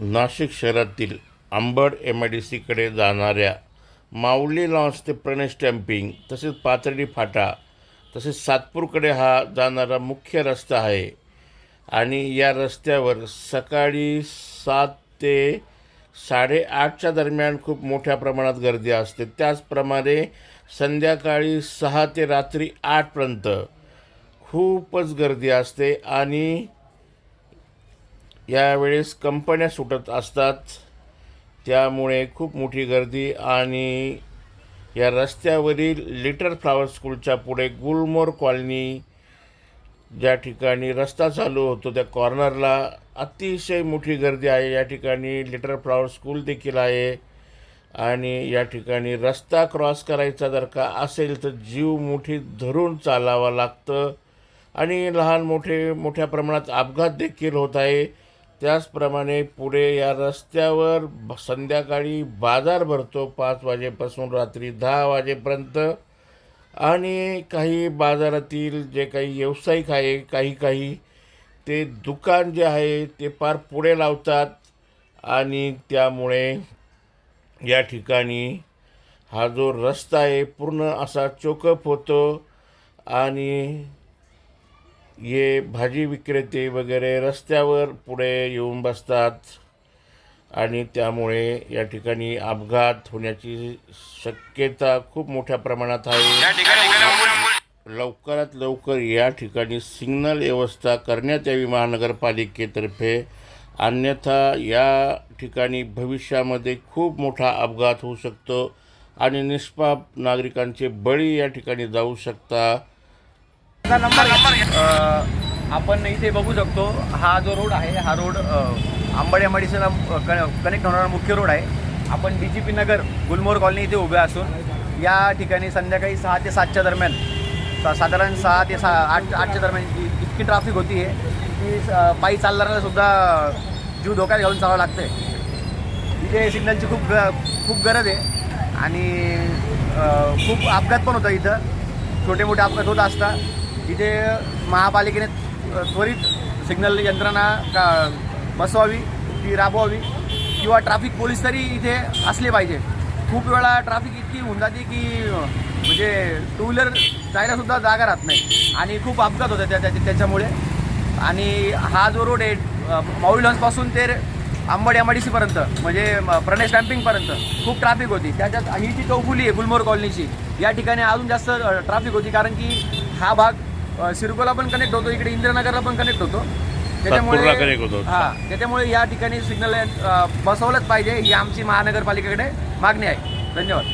नाशिक शहरातील Ambad M I D सीकडे जाणाऱ्या माऊली लॉन्स ते प्रणय स्टॅम्पिंग तसेच पाथर्डी फाटा तसेच सातपूरकडे हा जाणारा मुख्य रस्ता आहे. आणि या रस्त्यावर सकाळी सात ते साडेआठच्या दरम्यान खूप मोठ्या प्रमाणात गर्दी असते. त्याचप्रमाणे संध्याकाळी सहा ते रात्री आठपर्यंत खूपच गर्दी असते. आणि यावेळेस कंपन्या सुटत असतात. त्यामुळे खूप मोठी गर्दी आणि या रस्त्यावरील लिटर फ्लावर स्कूलच्या पुढे गुलमोर कॉलनी ज्या ठिकाणी रस्ता चालू होतो त्या कॉर्नरला अतिशय मोठी गर्दी आहे. या ठिकाणी लिटर फ्लावर स्कूल देखील आहे आणि या ठिकाणी रस्ता क्रॉस करायचा जर का असेल तर जीव मोठी धरून चालावा लागतं आणि लहान मोठे मोठ्या प्रमाणात अपघात देखील होत आहे. त्याचप्रमाणे पुढे या रस्त्यावर संध्याकाळी बाजार भरतो पाच वाजेपासून रात्री दहा वाजेपर्यंत. आणि काही बाजारातील जे काही व्यावसायिक आहे काही काही ते दुकान जे आहे ते फार पुढे लावतात. आणि त्यामुळे या ठिकाणी हा जो रस्ता आहे पूर्ण असा चोकअप होतो. आणि ये भाजी विक्रेते वगैरे रस्त्यावर पुढे येऊन बसतात आणि त्यामुळे या ठिकाणी अपघात होण्याची शक्यता खूप मोठ्या प्रमाणात आहे. लवकरात लवकर या ठिकाणी सिग्नल व्यवस्था करण्यात यावी महानगरपालिकेतर्फे. अन्यथा या ठिकाणी भविष्यामध्ये खूप मोठा अपघात होऊ शकतो आणि निष्पाप नागरिकांचे बळी या ठिकाणी जाऊ शकता. माझा नंबर आपण इथे बघू शकतो हा जो रोड आहे हा रोड आंबड एमआयडीसीला कनेक्ट होणारा मुख्य रोड आहे. आपण D G P Nagar Gulmohar colony इथे उभे असून या ठिकाणी संध्याकाळी सहा ते सातच्या दरम्यान सा- साधारण सहा ते सहा आठ आठच्या दरम्यान इतकी ट्रॅफिक होती आहे की पायी चालणाऱ्याला सुद्धा जीव धोक्यात घालून चालावं लागतं आहे इथे सिग्नलची खूप ग खूप गरज आहे. आणि खूप अपघात पण होतं इथं. छोटे मोठे अपघात होत असतात इथे महापालिकेने त्वरित सिग्नल यंत्रणा का बसवावी ती राबवावी किंवा ट्रॅफिक पोलीस तरी इथे असले पाहिजे. खूप वेळा ट्रॅफिक इतकी होऊन जाते की म्हणजे टू व्हीलर जायलासुद्धा जागा राहत नाही. आणि खूप अपघात होतात त्या त्या- त्याच्यामुळे. आणि हा जो रोड आहे माऊली लॉन्सपासून ते आंबड अंबडीसीपर्यंत म्हणजे प्रणेश प्रणय स्टॅम्पिंगपर्यंत खूप ट्रॅफिक होती. त्याच्यात ही जी चौफुली आहे गुलमोर कॉलनीची या ठिकाणी अजून जास्त ट्रॅफिक होती. कारण की हा भाग अ, सिरकोला पण कनेक्ट होतो इकडे इंदिरानगरला पण कनेक्ट होतो. सातपूरला होतो. हा त्याच्यामुळे या ठिकाणी सिग्नल बसवलंच पाहिजे ही आमची महानगरपालिकेकडे मागणी आहे. धन्यवाद.